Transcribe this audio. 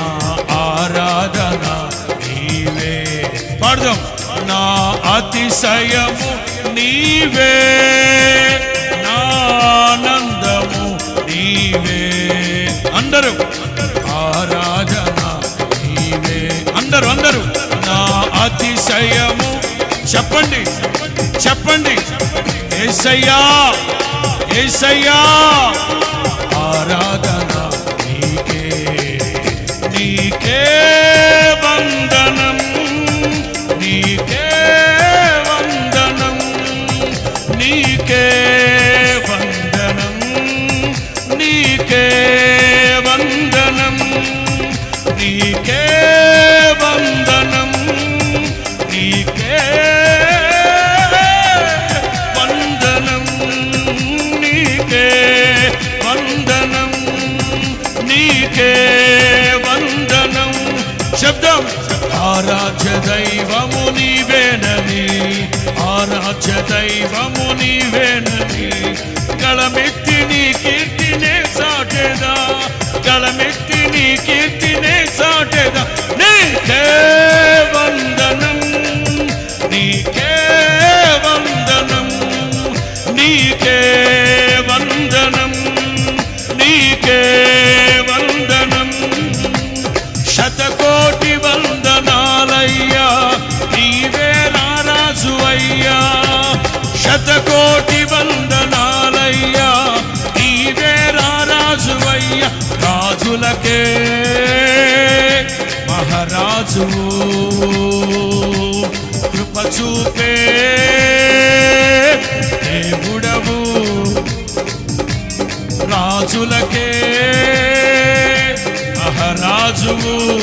నా ఆరాధన నీవే. పాడదాం. నా అతిశయము నీవే. నా ఆనందము నీవే. అందరూ ఆరాధన నీవే. అందరూ అందరూ. నా అతిశయము చెప్పండి. చెప్పండి. ఏసయ్యా. ఏసయ్యా. నీకే వందనం నీకే వందనం నీకే వందనం నీకే వందనం నీకే వందనం నీకే వందనం నీకే వందనం నీకే శబ్దం. ఆరాధ్య దైవము నీవేనని ఆరాధ్య దైవము నీవేనని గళమెత్తి నీ కీర్తినే సాటేదా. గళమెత్తి నీ కీర్తినే సాటేదా. నీకే వందనం. నీకే వందనం. నీకే నారాజు అయ్యా. శతకోటి వందనాలయ్యా. నీవే నారాజు అయ్యా రాజులకే మహారాజు. కృప చూపే దేవుడవు. రాజులకే మహారాజువు.